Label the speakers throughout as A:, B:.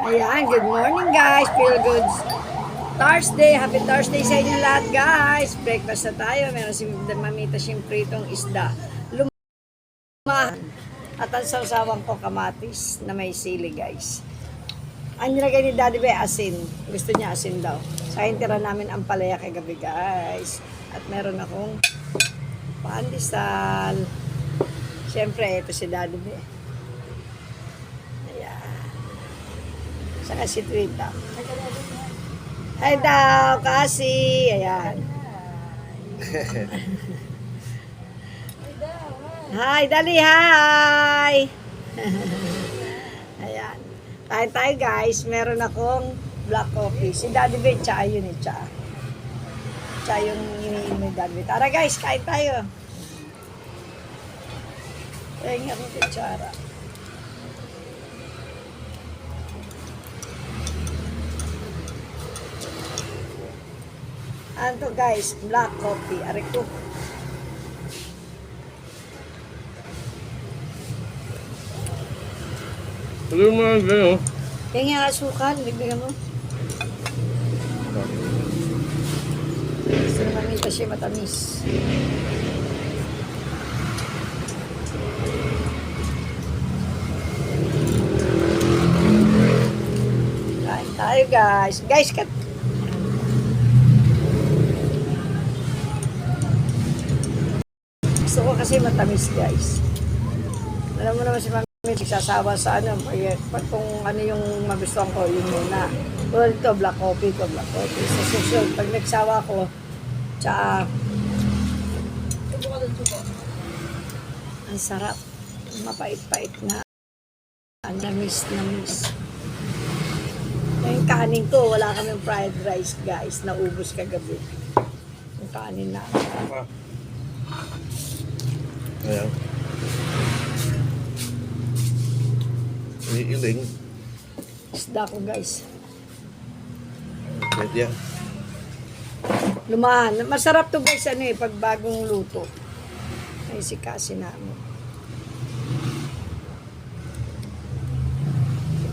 A: Ayan, good morning guys. Feel good Thursday. Happy Thursday sa inyo lahat guys. Breakfast na tayo. Meron si Mamita siyang pritong isda. Lumahan. At ang sawsawan ko kamatis na may sili guys. Ang nilagay ni Daddy Bay, asin. Gusto niya asin daw. Sa tira namin ang palaya kagabi guys. At meron akong pandesal. Siyempre, ito si Daddy Bay. Saka si Twita. Hi daw, kasi. Ayan. Hi, Dali, hi! Ayan. Kain tayo guys, meron akong black coffee. Si Daddy Bay, tsaka yun eh, tsaka. Tsaka yung iniinom ni Daddy Bay. Tara guys, kain tayo. Ayun nga akong kutsara. Ano guys? Black coffee. Ari ko.
B: Ano yung mga gano'n?
A: Kaya nga asukal, bibigyan mo. Gusto na kami kasi matamis. Kain tayo guys. Guys, kat Gusto ko kasi matamis guys. Alam mo naman si Mami, nagsasawa sa ano, pag, kung ano yung magustuhan ko, yun muna. Well, ito, black coffee ko, black coffee. Sa susunod, pag nagsawa ko, tsaka, ang sarap, mapait-pait na, ang namis-namis. Yung kanin ko, wala kaming fried rice, guys. Naubos kagabi. Yung kanin na.
B: Ayan. Iniiling.
A: Isda ko, guys.
B: Pwede yan.
A: Lumahan. Masarap to guys, ano eh, pag bagong luto. Ay, si kasi namin.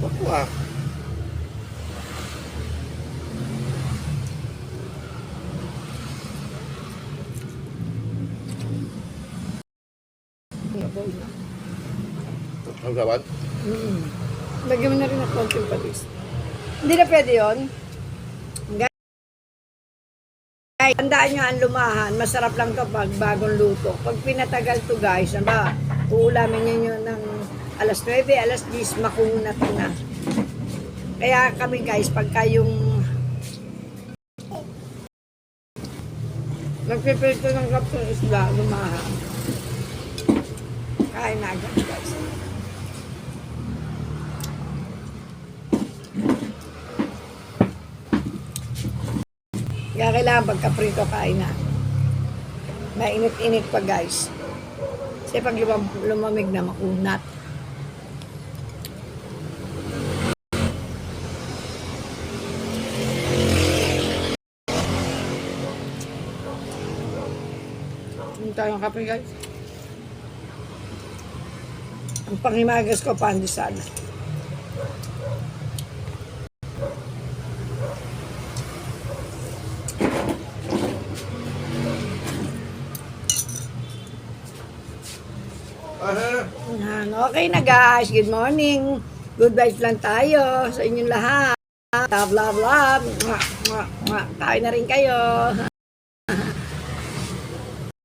B: Ako ah.
A: Na.
B: Ang gawan?
A: Mm. Lagyan mo na rin ng konting patis. Hindi na pwede yun. Guys, tandaan nyo ang lumahan. Masarap lang to pag bagong luto. Pag pinatagal to guys, ano ba, uulamin ninyo ng alas 9, alas 10, makunat na. Kaya kami guys, pagka yung nagpipilto ng kapsong isla, lumahan. Kain na agad guys. Kaya kailangan pagka-prito kain na. Mainit-init pa guys. Kasi pag lumam- lumamig na makunat. Hindi tayong kape guys. Ang pangimagas ko, pandesal. Yan. Okay na guys. Good morning. Good vibes lang tayo sa inyong lahat. Love, love, love. Mwah, mwah, mwah. Kain na rin kayo.